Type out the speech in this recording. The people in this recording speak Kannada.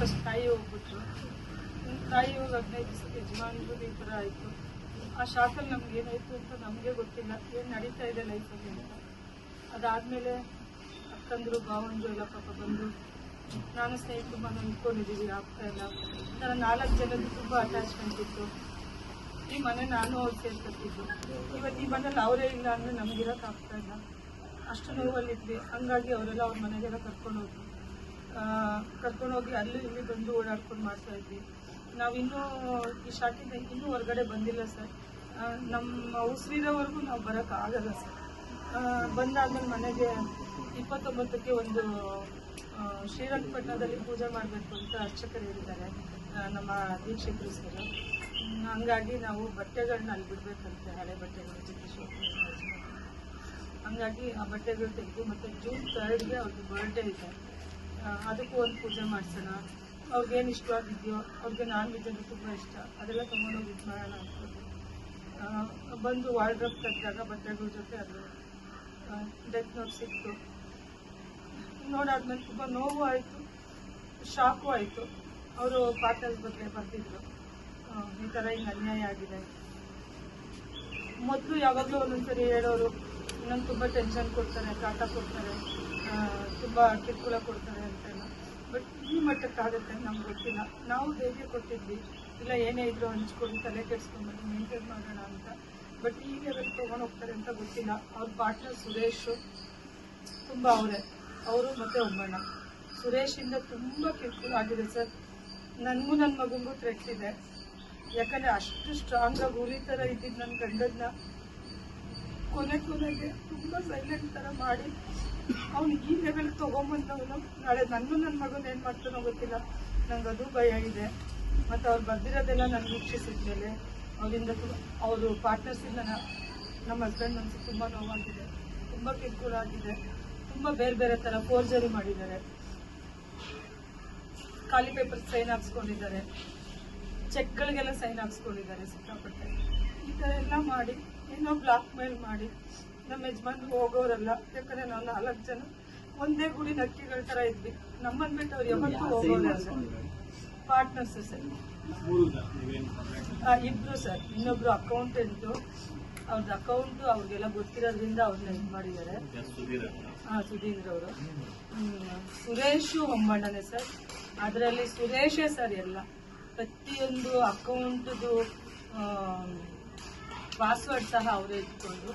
ಫಸ್ಟ್ ತಾಯಿ ಹೋಗ್ಬಿಟ್ರು. ತಾಯಿ ಹೋಗಿ ಹದಿನೈದು ದಿವಸಕ್ಕೆ ಯಜಮಾನ್ರು ಈ ಥರ ಆಯಿತು. ಆ ಶಾಕಲ್ಲಿ ನಮ್ಗೆ ಏನಾಯಿತು ಅಂತ ನಮಗೆ ಗೊತ್ತಿಲ್ಲ. ಏನು ನಡೀತಾ ಇದೆ ಲೈಫಲ್ಲಿ ಅಂತ. ಅದಾದಮೇಲೆ ಅಕ್ಕಂದ್ರು, ಭಾವಂದ್ರು ಎಲ್ಲ ಪಾಪ ಬಂದು ನಾನು ಸ್ನೇಹಿತರು ಮನೆ ಅಂದ್ಕೊಂಡಿದ್ದೀವಿ ಆಗ್ತಾ ಇಲ್ಲ ನನ್ನ ನಾಲ್ಕು ಜನದ್ದು ತುಂಬ ಅಟ್ಯಾಚ್ಮೆಂಟ್ ಇತ್ತು. ಈ ಮನೆ ನಾನು ಅವ್ರು ಸೇರ್ಕೊತಿದ್ದು ಇವತ್ತು ಈ ಮನೇಲಿ ಅವರೇ ಇಲ್ಲ ಅಂದರೆ ನಮಗಿರೋಕ್ಕಾಗ್ತಾ ಇಲ್ಲ. ಅಷ್ಟು ನೋವಲ್ಲಿದ್ವಿ. ಹಂಗಾಗಿ ಅವರೆಲ್ಲ ಅವ್ರ ಮನೆಗೆಲ್ಲ ಕರ್ಕೊಂಡು ಹೋದ್ರು ಕರ್ಕೊಂಡೋಗಿ ಅಲ್ಲೂ ಇಲ್ಲಿ ಬಂದು ಓಡಾಡ್ಕೊಂಡು ಮಾಡ್ತಾ ಇದ್ವಿ. ನಾವಿನ್ನೂ ಈ ಶಾಕಿಂದ ಇನ್ನೂ ಹೊರಗಡೆ ಬಂದಿಲ್ಲ ಸರ್. ನಮ್ಮ ಉಸಿರಿರೋವರೆಗೂ ನಾವು ಬರೋಕ್ಕಾಗಲ್ಲ ಸರ್. ಬಂದಾದ್ಮೇಲೆ ಮನೆಗೆ ಇಪ್ಪತ್ತೊಂಬತ್ತಕ್ಕೆ ಒಂದು ಶ್ರೀರಂಗಪಟ್ಟಣದಲ್ಲಿ ಪೂಜೆ ಮಾಡಬೇಕು ಅಂತ ಅರ್ಚಕರು ಹೇಳಿದ್ದಾರೆ ನಮ್ಮ ದೀಕ್ಷಕರು ಸರ್. ಹಂಗಾಗಿ ನಾವು ಬಟ್ಟೆಗಳನ್ನ ಅಲ್ಲಿ ಬಿಡಬೇಕಂತೆ, ಹಳೆ ಬಟ್ಟೆಗಳು ಚಿಕ್ಕ ಹಂಗಾಗಿ ಆ ಬಟ್ಟೆಗಳು ತೆಗೆದು ಮತ್ತು ಜೂನ್ ತರ್ಡ್ಗೆ ಅವ್ರದ್ದು ಬರ್ಡೇ ಇದೆ. ಅದಕ್ಕೂ ಒಂದು ಪೂಜೆ ಮಾಡಿಸೋಣ. ಅವ್ರಿಗೇನು ಇಷ್ಟವಾಗಿದೆಯೋ ಅವ್ರಿಗೆ ನಾನ್ ವೆಜ್ ಅಂದರೆ ತುಂಬ ಇಷ್ಟ. ಅದೆಲ್ಲ ತೊಗೊಂಡೋಗಿ ಇದು ಮಾಡೋಣ ಅನ್ಕೊಂಡು ಆ, ಬಂದು ವಾರ್ಡ್ರಪ್ ತೆಗೆದಾಗ ಬಟ್ಟೆಗಳ ಜೊತೆ ಅದು ಡೆತ್ ನೋಟ್ ಸಿಕ್ತು ನೋಡಾದ್ಮೇಲೆ ತುಂಬ ನೋವು ಆಯಿತು ಶಾಕು ಆಯಿತು. ಅವರು ಪಾರ್ಟರ್ಸ್ ಬಗ್ಗೆ ಬರ್ತಿದ್ರು ಈ ಥರ ಹಿಂಗೆ ಅನ್ಯಾಯ ಆಗಿದೆ. ಮೊದಲು ಯಾವಾಗಲೂ ಒಂದೊಂದ್ಸರಿ ಹೇಳೋರು ಇನ್ನೊಂದು ತುಂಬ ಟೆನ್ಷನ್ ಕೊಡ್ತಾರೆ ಕಾಟ ಕೊಡ್ತಾರೆ. ತುಂಬ ಕಿರುಕುಳ ಕೊಡ್ತಾರೆ ಅಂತೆಲ್ಲ. ಬಟ್ ಈ ಮಟ್ಟಕ್ಕಾಗುತ್ತೆ ನಮ್ಗೆ ಗೊತ್ತಿಲ್ಲ. ನಾವು ಹೇಗೆ ಕೊಟ್ಟಿದ್ವಿ, ಇಲ್ಲ ಏನೇ ಇದ್ರು ಹಂಚ್ಕೊಂಡು ತಲೆ ಕೆಡ್ಸ್ಕೊಂಡ್ಬಂದು ಮೇಂಟೈನ್ ಮಾಡೋಣ ಅಂತ. ಬಟ್ ಈ ಲೆವೆಲ್ ತೊಗೊಂಡು ಹೋಗ್ತಾರೆ ಅಂತ ಗೊತ್ತಿಲ್ಲ. ಅವ್ರ ಪಾರ್ಟ್ನರ್ ಸುರೇಶು ತುಂಬ ಅವರೇ. ಅವರು ಮತ್ತೆ ಒಬ್ಬಣ್ಣ. ಸುರೇಶಿಂದ ತುಂಬ ಕಿರುಕುಳ ಆಗಿದೆ ಸರ್. ನನಗೂ ನನ್ನ ಮಗನಿಗೂ ಥ್ರೆಟ್ ಇದೆ. ಯಾಕಂದ್ರೆ ಅಷ್ಟು ಸ್ಟ್ರಾಂಗ್ ಆಗಿ ಹುಲಿ ಥರ ಇದ್ದಿದ್ದು ನನ್ನ ಗಂಡನ್ನ. ಕೊನೆ ಕೊನೆಗೆ ತುಂಬ ಸೈಲೆಂಟ್ ಥರ ಮಾಡಿ ಅವ್ನು ಈ ಲೆವೆಲ್ ತೊಗೊಂಬಂದವನು. ನಾಳೆ ನನ್ನ ನನ್ನ ಮಗನ ಏನು ಮಾಡ್ತಾನೋ ಗೊತ್ತಿಲ್ಲ. ನಂಗೆ ಅದು ಭಯ ಇದೆ. ಮತ್ತು ಅವ್ರು ಬರ್ದಿರೋದೆಲ್ಲ ನಾನು ವೀಕ್ಷಿಸಿದ್ಮೇಲೆ ಅವರಿಂದ ಅವರು ಪಾರ್ಟ್ನರ್ಸಿಂದ ನಮ್ಮ ಹಸ್ಬೆಂಡ್ ಮನಸ್ಸು ತುಂಬ ನೋವಾಗಿದೆ. ತುಂಬ ಕಿರುಕುಳ ಆಗಿದೆ. ತುಂಬ ಬೇರೆ ಬೇರೆ ಥರ ಫೋರ್ಜರಿ ಮಾಡಿದ್ದಾರೆ. ಖಾಲಿ ಪೇಪರ್ ಸೈನ್ ಹಾಕ್ಸ್ಕೊಂಡಿದ್ದಾರೆ. ಚೆಕ್ಗಳಿಗೆಲ್ಲ ಸೈನ್ ಹಾಕ್ಸ್ಕೊಂಡಿದ್ದಾರೆ ಸಿಕ್ಕಾಪಟ್ಟೆ. ಈ ಥರ ಎಲ್ಲ ಮಾಡಿ ಏನೋ ಬ್ಲಾಕ್ ಮೇಲ್ ಮಾಡಿ ನಮ್ಮ ಯಜಮಾನ್ರು ಹೋಗೋರಲ್ಲ ಯಾಕಂದ್ರೆ ನಾವು ನಾಲ್ಕು ಜನ ಒಂದೇ ಗುಡಿ ನಕ್ಕಿಗಳ ಥರ ಇದ್ವಿ. ನಮ್ಮನ್ ಬಿಟ್ಟು ಅವ್ರು ಯಾವತ್ತೂ ಹೋಗೋರಲ್ಲ. Partners sir. ಇಬ್ರು ಸರ್. ಇನ್ನೊಬ್ರು ಅಕೌಂಟೆಂಟು ಅವ್ರದ್ದು ಅಕೌಂಟು ಅವ್ರಿಗೆಲ್ಲ ಗೊತ್ತಿರೋದ್ರಿಂದ ಅವ್ರನ್ನ ಇದು ಮಾಡಿದ್ದಾರೆ. ಹಾಂ ಸುಧೀಂದ್ರ ಅವರು. ಸುರೇಶು ಹೊಮ್ಮಣ್ಣನೇ ಸರ್. ಅದರಲ್ಲಿ ಸುರೇಶೇ ಸರ್ ಎಲ್ಲ. ಪ್ರತಿಯೊಂದು ಅಕೌಂಟ್ದು ಪಾಸ್ವರ್ಡ್ ಸಹ ಅವರೇ ಇಟ್ಕೊಂಡು